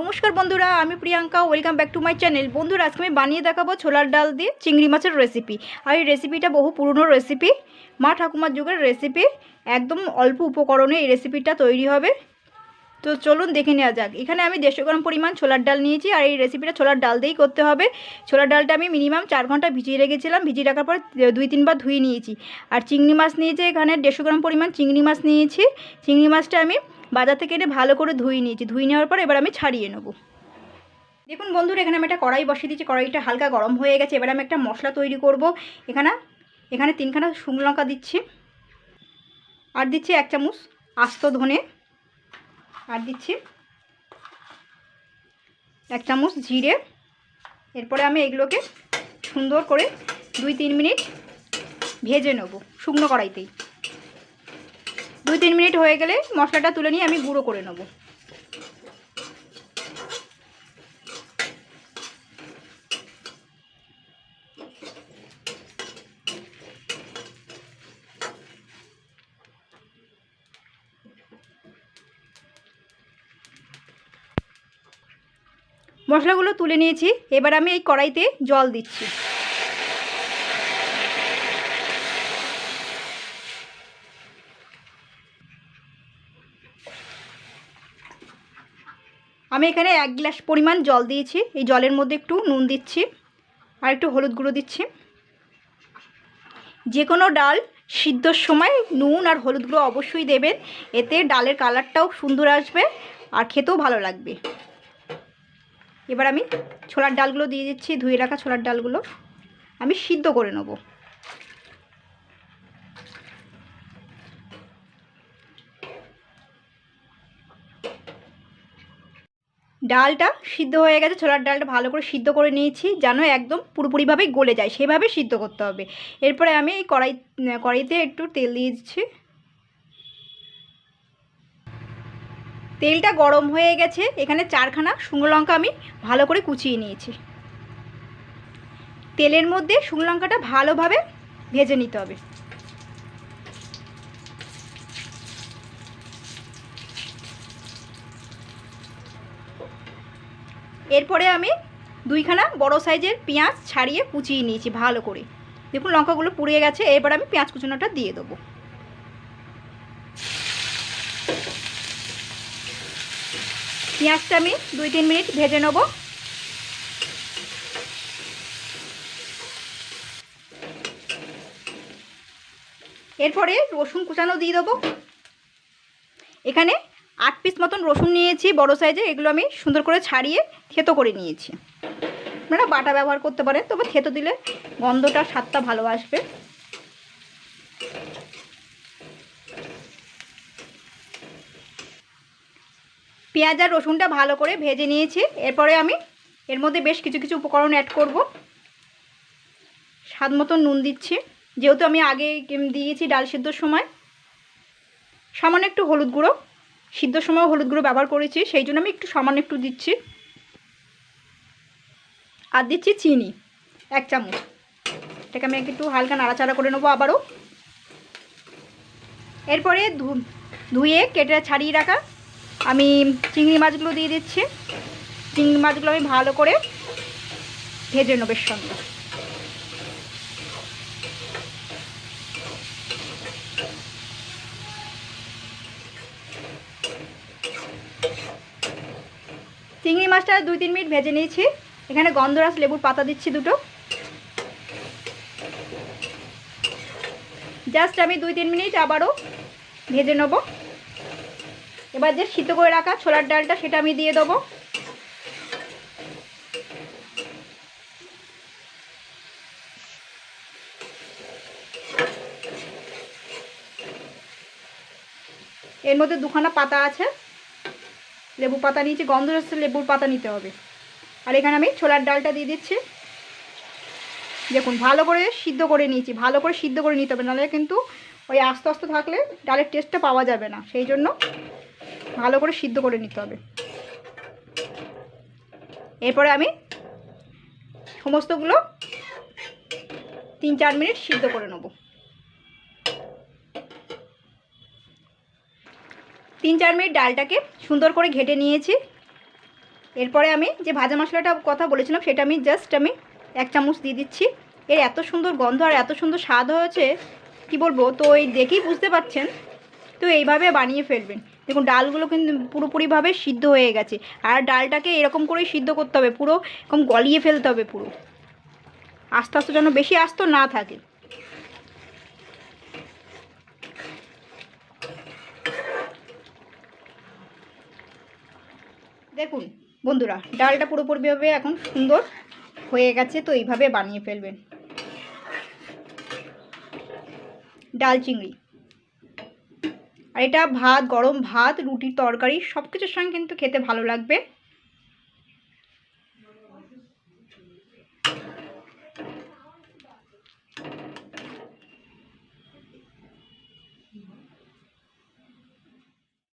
নমস্কার বন্ধুরা, আমি Priyanka welcome back to my channel বন্ধুরা, আজকে আমি বানিয়ে দেখাবো ছোলার ডাল দিয়ে চিংড়ি মাছের রেসিপি আর এই রেসিপিটা বহু পুরনো রেসিপি মা ঠাকুমার যুগের রেসিপি একদম অল্প উপকরণে এই রেসিপিটা তৈরি হবে। তো চলুন দেখে নেওয়া যাক। এখানে আমি দেড়শো গ্রাম পরিমাণ ছোলার ডাল নিয়েছি। আর এই রেসিপিটা ছোলার ডাল দিয়েই করতে হবে। ছোলার ডালটা আমি মিনিমাম চার ঘণ্টা ভিজিয়ে রেখেছিলাম। ভিজিয়ে রাখার পর দুই তিনবার ধুয়ে নিয়েছি। আর চিংড়ি মাছ নিয়েছি এখানে দেড়শো গ্রাম পরিমাণ চিংড়ি মাছ নিয়েছি। চিংড়ি মাছটা আমি বাজার থেকে এনে ভালো করে ধুয়ে নিয়েছি। ধুয়ে নেওয়ার পর এবার আমি ছাড়িয়ে নেব। দেখুন বন্ধুরা, এখানে আমি একটা কড়াই বসিয়ে দিয়েছি। কড়াইটা হালকা গরম হয়ে গেছে। এবার আমি একটা মশলা তৈরি করব। এখানে এখানে তিনখানা শুকনো লঙ্কা দিচ্ছি। আর দিচ্ছি এক চামচ আস্ত ধনে। আর দিচ্ছি এক চামচ জিরে। এরপরে আমি এগুলোকে সুন্দর করে দুই তিন মিনিট ভেজে নেব শুকনো কড়াইতেই। দুই তিন মিনিট হয়ে গেলে মশলাটা তুলে নিয়ে আমি গুঁড়ো করে নেব। মশলাগুলো তুলে নিয়েছি, এবার আমি এই কড়াইতে জল দিচ্ছি। আমি এখানে এক গ্লাস পরিমাণ জল দিয়েছি। এই জলের মধ্যে একটু নুন দিচ্ছি আর একটু হলুদ গুঁড়ো দিচ্ছি। যে কোনো ডাল সিদ্ধর সময় নুন আর হলুদ গুঁড়ো অবশ্যই দেবেন। এতে ডালের কালারটাও সুন্দর আসবে আর খেতেও ভালো লাগবে। এবার আমি ছোলার ডালগুলো দিয়ে দিচ্ছি, ধুয়ে রাখা ছোলার ডালগুলো। আমি সিদ্ধ করে নেব। ডালটা সিদ্ধ হয়ে গেছে, ছোলার ডালটা ভালো করে সিদ্ধ করে নিয়েছি, যেন একদম পুরোপুরিভাবে গলে যায়, সেভাবে সিদ্ধ করতে হবে। এরপরে আমি এই কড়াই, কড়াইতে একটু তেল দিয়ে দিচ্ছি। তেলটা গরম হয়ে গেছে, এখানে চারখানা শুকনো লঙ্কা আমি ভালো করে কুচিয়ে নিয়েছি। তেলের মধ্যে শুকনো লঙ্কাটা ভালোভাবে ভেজে নিতে হবে। এরপরে আমি দুইখানা বড় সাইজের পেঁয়াজ ছাড়িয়ে কুচিয়ে নিয়েছি ভালো করে। দেখুন লঙ্কাগুলো পুড়িয়ে গেছে এরপর আমি পেঁয়াজ কুচানোটা দিয়ে দেবো। পেঁয়াজটা আমি দুই তিন মিনিট ভেজে নেব। এরপরে রসুন কুচানো দিয়ে দেবো। এখানে আট পিস মতন রসুন নিয়েছি, বড় সাইজে এগুলো আমি সুন্দর করে ছাড়িয়ে থেতো করে নিয়েছি। আপনারা বাটা ব্যবহার করতে পারেন, তবে থেতো দিলে গন্ধটা, স্বাদটা ভালো আসবে। পেঁয়াজ আর রসুনটা ভালো করে ভেজে নিয়েছি। এরপরে আমি এর মধ্যে বেশ কিছু কিছু উপকরণ অ্যাড করব। স্বাদ মতো নুন দিচ্ছি। যেহেতু আমি আগে দিয়েছি ডাল সিদ্ধর সময়, সামান্য একটু হলুদ গুঁড়ো। সিদ্ধর সময় হলুদ গুঁড়ো ব্যবহার করেছি, সেই জন্য আমি একটু সামান্য একটু দিচ্ছি। আর দিচ্ছি চিনি, এক চামচ। এটাকে আমি একটু হালকা নাড়াচাড়া করে নেব আবারও। এরপরে ধুয়ে কেটে ছাড়িয়ে রাখা আমি চিংড়ি মাছগুলো দিয়ে দিচ্ছি। চিংড়ি মাছগুলো আমি ভালো করে ভেজে নেব সঙ্গে। চিংড়ি মাছটা দুই তিন মিনিট ভেজে নিয়েছি। এখানে গন্ধরাস লেবুর পাতা দিচ্ছি দুটো। জাস্ট আমি দুই তিন মিনিট আবারও ভেজে নেব। এবার যে সিদ্ধ করে রাখা ছোলার ডালটা সেটা আমি দিয়ে দেবো। এর মধ্যে দুখানা পাতা আছে। লেবু পাতা নিয়েছি গন্ধ গন্ধরস লেবুর পাতা নিতে হবে। আর এখানে আমি ছোলার ডালটা দিয়ে দিচ্ছি। দেখুন, ভালো করে সিদ্ধ করে নিয়েছি, ভালো করে সিদ্ধ করে নিতে হবে, নাহলে কিন্তু ওই আস্তে আস্তে থাকলে ডালের টেস্টটা পাওয়া যাবে না। সেই জন্য ভালো করে সিদ্ধ করে নিতে হবে। এরপরে আমি সমস্তগুলো তিন চার মিনিট সিদ্ধ করে নেব। তিন চার মিনিট ডালটাকে সুন্দর করে ঘেটে নিয়েছি। এরপরে আমি যে ভাজা মশলাটা কথা বলেছিলাম, সেটা আমি জাস্ট আমি এক চামচ দিয়ে দিচ্ছি। এর এত সুন্দর গন্ধ আর এত সুন্দর স্বাদ হয়েছে, কি বলব, তো এই দেখেই বুঝতে পারছেন। তো এইভাবে বানিয়ে ফেলবেন। দেখুন, ডালগুলো কিন্তু পুরোপুরিভাবে সিদ্ধ হয়ে গেছে। আর ডালটাকে এরকম করেই সিদ্ধ করতে হবে, পুরো এরকম গলিয়ে ফেলতে হবে পুরো। আস্তে আস্তে যেন বেশি আস্ত না থাকে। দেখুন, বন্ধুরা, ডালটা পুরোপুরিভাবে এখন সুন্দর হয়ে গেছে, তো এইভাবে বানিয়ে ফেলবেন। ডাল চিংড়ি। আর এটা ভাত, গরম ভাত রুটি তরকারি সব কিছুর সঙ্গে কিন্তু খেতে ভালো লাগবে।